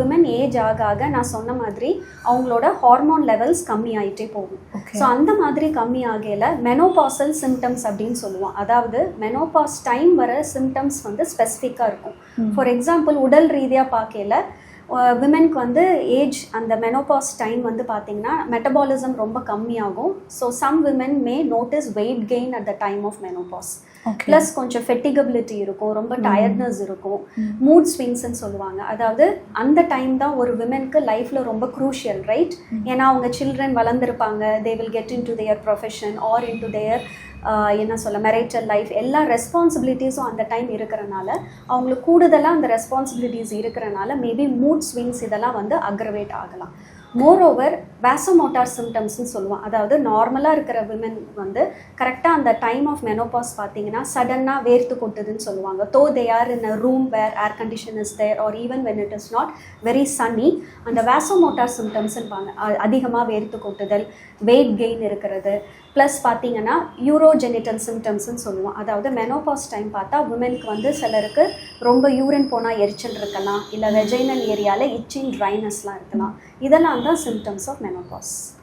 Women age ஆக ஆக நான் சொன்ன மாதிரி அவங்களோட ஹார்மோன் லெவல்ஸ் கம்மி ஆயிட்டே போகும் ஸோ அந்த மாதிரி கம்மி ஆகையில மெனோபாசல் சிம்டம்ஸ் அப்படின்னு சொல்லுவோம். அதாவது மெனோபாஸ் டைம் வர சிம்டம்ஸ் வந்து ஸ்பெசிஃபிக்காக இருக்கும். ஃபார் எக்ஸாம்பிள் உடல் ரீதியாக பார்க்கையில விமென்க்கு வந்து ஏஜ் அந்த மெனோபாஸ் டைம் வந்து பார்த்தீங்கன்னா மெட்டபாலிசம் ரொம்ப கம்மியாகும். So some women may notice weight gain at the time of menopause plus கொஞ்சம் ஃபெட்டிகபிலிட்டி இருக்கும் ரொம்ப டயர்ட்னஸ் இருக்கும். மூட் ஸ்விங்ஸ்ன்னு சொல்லுவாங்க. அதாவது அந்த டைம் தான் ஒரு விமென்க்கு லைஃப்ல ரொம்ப க்ரூஷியல் ரைட் ஏன்னா அவங்க children வளர்ந்துருப்பாங்க. They will get into their profession or into their என்ன சொல்ல மெரைட்டல் லைஃப் எல்லா ரெஸ்பான்சிபிலிட்டிஸும் அந்த டைம் இருக்கிறனால அவங்களுக்கு கூடுதலாக அந்த ரெஸ்பான்சிபிலிட்டிஸ் இருக்கிறனால மேபி மூட் ஸ்விங்ஸ் இதெல்லாம் வந்து அக்ரவேட் ஆகலாம். மோரோவர் வேசோமோட்டார் சிம்டம்ஸ்னு சொல்லுவோம். அதாவது நார்மலாக இருக்கிற விமன் வந்து கரெக்டாக அந்த டைம் ஆஃப் மெனோபாஸ் பார்த்தீங்கன்னா சடனாக வேர்த்து கொட்டுதுன்னு சொல்லுவாங்க. Though they are in a room where air condition is there or even when it is not very sunny அந்த வேசோமோட்டார் சிம்டம்ஸ்ன்பாங்க அதிகமாக வேர்த்து கொட்டுதல் வெயிட் கெயின் இருக்கிறது. ப்ளஸ் பார்த்தீங்கன்னா யூரோஜெனிட்டல் சிம்டம்ஸ்ன்னு சொல்லுவோம். அதாவது மெனோபாஸ் டைம் பார்த்தா உமனுக்கு வந்து சிலருக்கு ரொம்ப யூரின் போனால் எரிச்சல் இருக்கலாம். இல்லை வெஜைனல் ஏரியாவில் இச்சிங் ட்ரைனஸ்லாம் இருக்கலாம். இதெல்லாம் தான் சிம்டம்ஸ் ஆஃப் மெனோபாஸ்